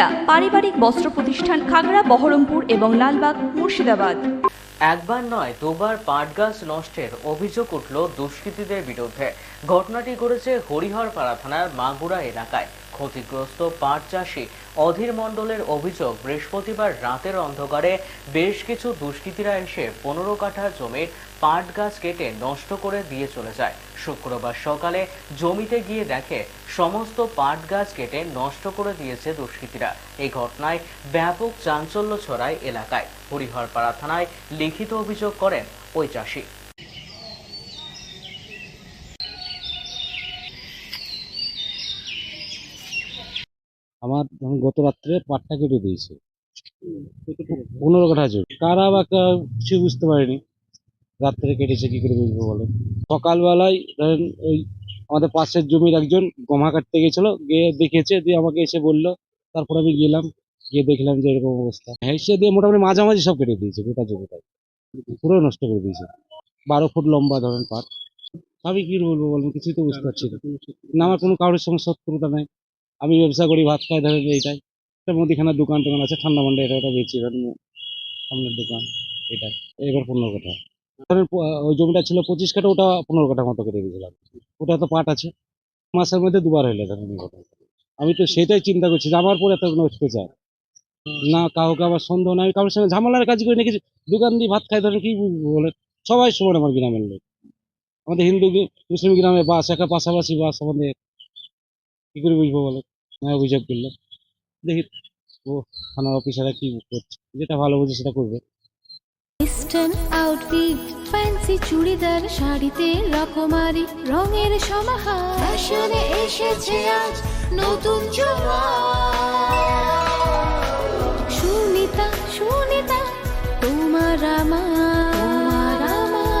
সুনিতা পারিবারিক বস্ত্র প্রতিষ্ঠান খাগড়া, বহরমপুর এবং লালবাগ, মুর্শিদাবাদ। একবার নয়, দুবার পাট গাছ নষ্টের অভিযোগ উঠল দুষ্কৃতীদের বিরুদ্ধে। ঘটনাটি ঘটেছে হরিহরপাড়া থানার মাগুরা এলাকায়। ক্ষতিগ্রস্ত পাট চাষি অধীর মণ্ডলের অভিযোগ, বৃহস্পতিবার রাতের অন্ধকারে বেশ কিছু দুষ্কৃতীরা এসে পনেরো কাঠা জমির পাট গাছ কেটে নষ্ট করে দিয়ে চলে যায়। শুক্রবার সকালে জমিতে গিয়ে দেখে সমস্ত পাট গাছ কেটে নষ্ট করে দিয়েছে দুষ্কৃতীরা। এই ঘটনায় ব্যাপক চাঞ্চল্য ছড়ায় এলাকায়। হরিহরপাড়া থানায় লিখিত অভিযোগ করেন ওই চাষি। আমার ধরুন গত রাত্রে পাটটা কেটে দিয়েছে। পনেরো কাঠা জমি। কারা বা কিছু বুঝতে পারিনি। রাত্রে কেটেছে কি করে বুঝব বলেন? সকালবেলায় ধরেন ওই আমাদের পাশের জমির একজন গমা কাটতে গেছিল গিয়ে দেখেছে দিয়ে আমাকে এসে বলল তারপর আমি গেলাম গিয়ে দেখলাম যে এরকম অবস্থা। হেসে দিয়ে মোটামুটি মাঝামাঝি সব কেটে দিয়েছে গোটা জমিটাই পুরো নষ্ট করে দিয়েছে। বারো ফুট লম্বা ধরেন পাট। আমি কি বলব বলেন? কিছুই তো বুঝতে পারছি না। না আমার কোনো কারোর সঙ্গে শত্রুতা নাই। আমি ব্যবসা করি, ভাত খাই, ধরেন এইটাই। একটা মুদিখানার দোকান টোকান আছে, ঠান্ডা মান্ডা এটা ওটা বেচি এবার সামনের দোকান এটা এবার পনেরো কাঠা। ধরেন ওই জমিটা ছিল পঁচিশ কাঠা, ওটা পনেরো কাঠা মতো কেটে দিয়েছিলাম। ওটা তো পাট আছে। মাসের মধ্যে দুবার হইলে ধরেন আমি তো সেটাই চিন্তা করছি যে আমার পরে এত নষ্ট চায় না, কাউকে আবার সন্দেহ নাই। কারোর সঙ্গে ঝামেলার কাজ করে নাকি দোকান দিয়ে ভাত খাই, ধরেন কি বলে, সবাই সমান আমার গ্রামের লোক। আমাদের হিন্দু, মুসলিম গ্রামে বাস, একা পাশাপাশি বাস আমাদের কি করে বুঝব বলো? আমি অভিযোগ করলাম। দেখি ও থানার অফিসাররা কি করছে। যেটা ভালো বুঝে সেটা করবে। ওয়েস্টার্ন আউটফিট ফ্যান্সি চুড়িদার শাড়িতে রকমারি রঙের সমাহার। ফ্যাশনে এসেছে আজ নতুন সুনিতা সুনিতা তোমার আমার। আমার।